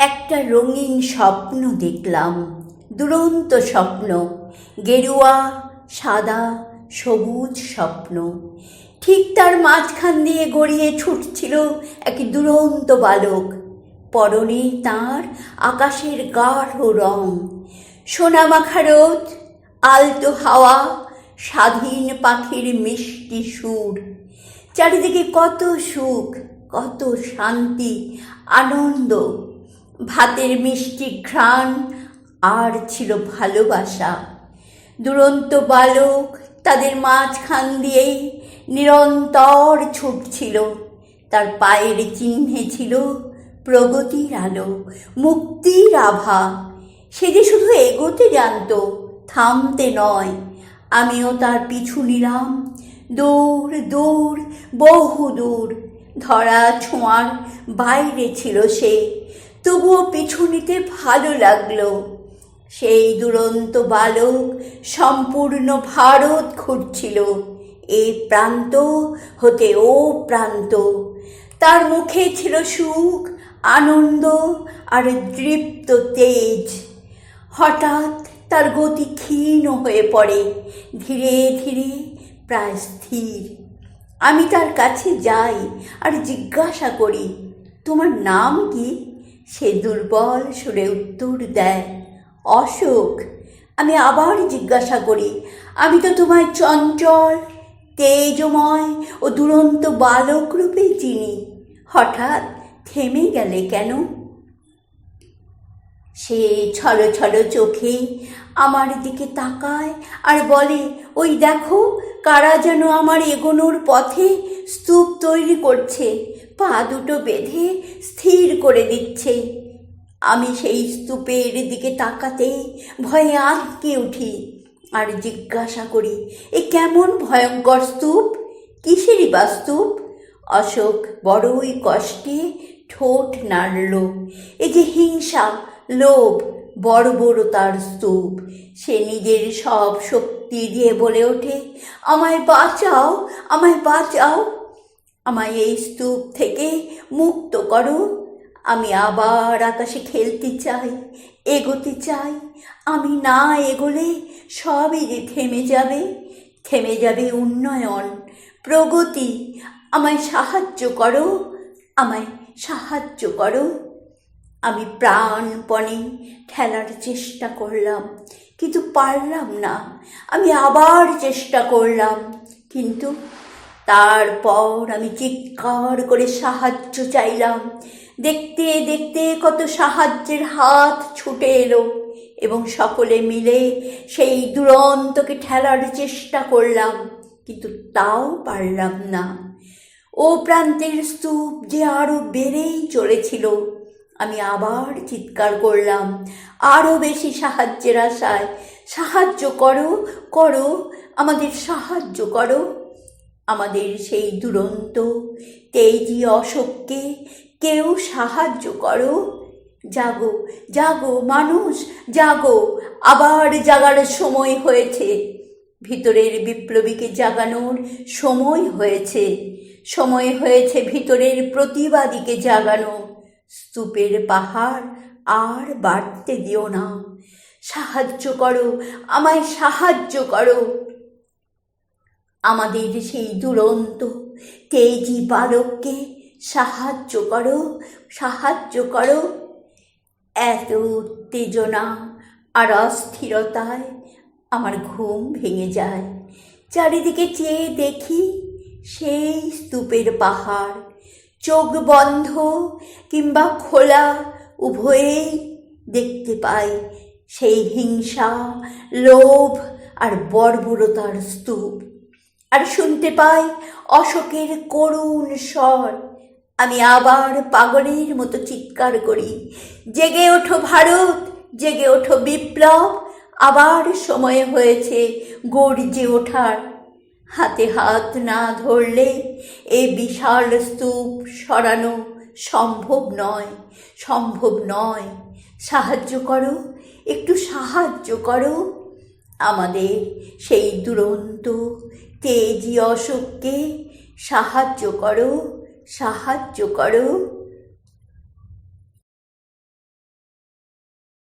একটা রঙিন স্বপ্ন দেখলাম, দুরন্ত স্বপ্ন, গেরুয়া, সাদা, সবুজ স্বপ্ন। ঠিক তার মাঝখান দিয়ে গড়িয়ে ছুটছিল এক দুরন্ত বালক। পরনে তার আকাশের গাঢ় রং। সোনামাখা রোদ, আলতো হাওয়া, স্বাধীন পাখির মিষ্টি সুর। চারিদিকে কত সুখ, কত শান্তি, আনন্দ। ভাতের মিষ্টি ঘ্রাণ আর ছিল ভালোবাসা। দুরন্ত বালক তাদের মাঝখান দিয়েই নিরন্তর ছুটছিল। তার পায়ের চিহ্নে ছিল প্রগতির আলো, মুক্তির আভা। সে যে শুধু এগোতে জানতো, থামতে নয়। আমিও তার পিছু নিলাম। দূর দূর বহু দূর ধরা ছোঁয়ার বাইরে ছিল সে। তবুও পিছু নিতে ভালো লাগল। সেই দুরন্ত বালক সম্পূর্ণ ভারত ঘুরছিল। এই প্রান্ত হতে ও প্রান্ত। তার মুখে ছিল সুখ, আনন্দ আর দৃপ্ত তেজ। হঠাৎ তার গতি ক্ষীণ হয়ে পড়ে। ধীরে ধীরে প্রায় স্থির। আমি তার কাছে যাই আর জিজ্ঞাসা করি, তোমার নাম কি? সে দুর্বল সুরে উত্তর দেয়, অশোক, আমি আবার জিজ্ঞাসা করি, আমি তো তোমায় চঞ্চল, তেজময় ও দুরন্ত বালক রূপেই চিনি, হঠাৎ থেমে গেলে কেন? সে ছলো ছলো চোখে আমার দিকে তাকায় আর বলে, ওই দেখো, কারা যেন আমার এগোনোর পথে স্তূপ তৈরি করছে পা দুটো বেঁধে স্থির করে দিচ্ছে। আমি সেই স্তূপের দিকে তাকাতেই ভয়ে আঁতকে উঠি আর জিজ্ঞাসা করি, এ কেমন ভয়ঙ্কর স্তূপ? কিসেরই বা স্তূপ? অশোক বড়ই কষ্টে ঠোঁট নাড়ল। এ যে হিংসা, লোভ বড় বড় তার স্তূপ, সে নিজের সব শক্তি দিয়ে বলে ওঠে। আমায় বাঁচাও আমায় বাঁচাও। আমায় এই স্তূপ থেকে মুক্ত করো। আমি আবার আকাশে খেলতে চাই, এগোতে চাই। আমি না এগোলে সবই যে থেমে যাবে। থেমে যাবে উন্নয়ন, প্রগতি। আমায় সাহায্য করো, আমায় সাহায্য করো। আমি প্রাণপণে খেলার চেষ্টা করলাম, কিন্তু পারলাম না। আমি আবার চেষ্টা করলাম, কিন্তু তারপর আমি চিৎকার করে সাহায্য চাইলাম। দেখতে দেখতে কত সাহায্যের হাত ছুটে এলো এবং সকলে মিলে সেই দুরন্তকে ঠেলার চেষ্টা করলাম, কিন্তু তাও পারলাম না। ও প্রান্তের স্তূপ যে আরও বেড়েই চলেছিল, আমি আবার চিৎকার করলাম আরও বেশি সাহায্যের আশায়, সাহায্য করো করো, আমাদের সাহায্য করো। আমাদের সেই দুরন্ত, তেজি অশোককে কেউ সাহায্য করো? জাগো জাগো মানুষ, জাগো, আবার জাগার সময় হয়েছে। ভিতরের বিপ্লবীকে জাগানোর সময় হয়েছে। সময় হয়েছে ভিতরের প্রতিবাদীকে জাগানো। স্তূপের পাহাড় আর বাড়তে দিও না। সাহায্য করো, আমায় সাহায্য করো। আমাদের সেই দুরন্ত, তেজি বালককে সাহায্য করো সাহায্য করো। এত উত্তেজনা আর অস্থিরতায় আমার ঘুম ভেঙে যায়। চারিদিকে চেয়ে দেখি সেই স্তূপের পাহাড়, চোখ বন্ধ কিংবা খোলা, উভয়েই দেখতে পাই সেই হিংসা, লোভ আর বর্বরতার স্তূপ। আর শুনতে পাই অশোকের করুণ স্বর। আমি আবার পাগলের মতো চিৎকার করি। জেগে ওঠো ভারত, জেগে ওঠো বিপ্লব, আবার সময় হয়েছে গর্জে ওঠার। হাতে হাত না ধরলে এই বিশাল স্তূপ সরানো সম্ভব নয় সম্ভব নয়। সাহায্য করো, একটু সাহায্য করো। আমাদের সেই দুরন্ত তেজি অশোককে সাহায্য করো সাহায্য করো।